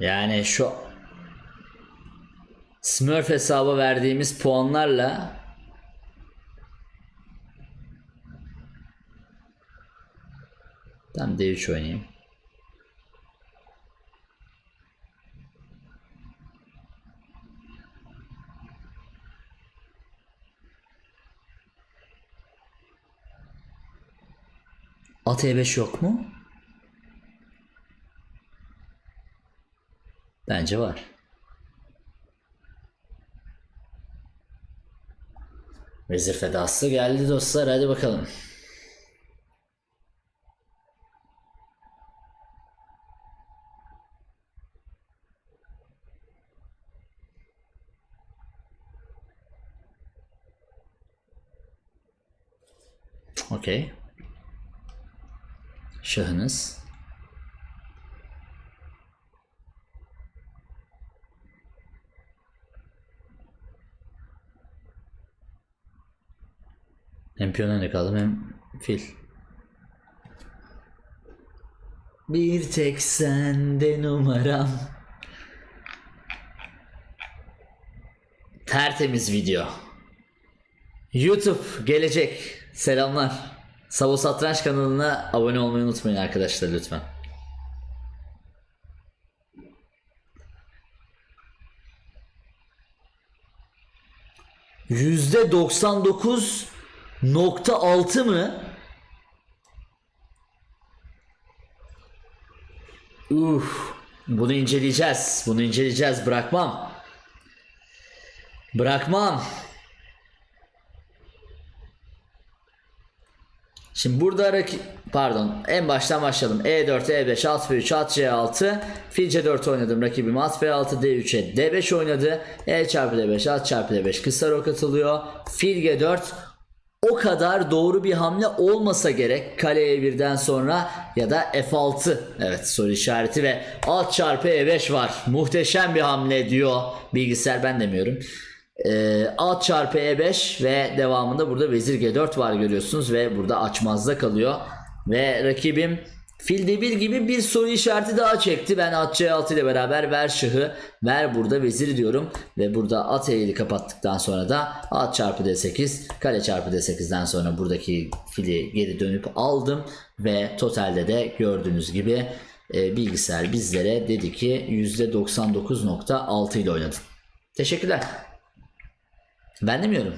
Yani şu Smurf hesaba verdiğimiz puanlarla Tam D3 oynayayım. At E5 yok mu? Bence var. Vezir fedası geldi dostlar hadi bakalım. Okey. Şahınız. Hem piyon önde kaldım hem fil. Bir tek sende numaram. Tertemiz video. YouTube gelecek. Selamlar. Savo Satranç kanalına abone olmayı unutmayın arkadaşlar lütfen. Yüzde 99.6 mı? Uf, bunu inceleyeceğiz. Bunu inceleyeceğiz. Bırakmam. Bırakmam. Şimdi burada rakip pardon en baştan başlayalım. E E4, E5, at F3, at C6. Fil C4 oynadım. Rakibim at F6, D3'e D5 oynadı. E çarpı D5, at çarpı D5 kısa rok atılıyor. Fil G4 o kadar doğru bir hamle olmasa gerek kaleye birden sonra ya da F6 evet soru işareti ve at çarpı E5 var. Muhteşem bir hamle diyor bilgisayar ben demiyorum. Ee, at çarpı E5 ve devamında burada vezir G4 var görüyorsunuz ve burada açmazda kalıyor. Ve rakibim fil D1 gibi bir soru işareti daha çekti. Ben at C6 ile beraber ver şahı ver burada vezir diyorum ve burada at E7 kapattıktan sonra da at çarpı D8 kale çarpı D8'den sonra buradaki fili geri dönüp aldım ve totalde de gördüğünüz gibi e, bilgisayar bizlere dedi ki %99.6 ile oynadın. Teşekkürler. Ben demiyorum.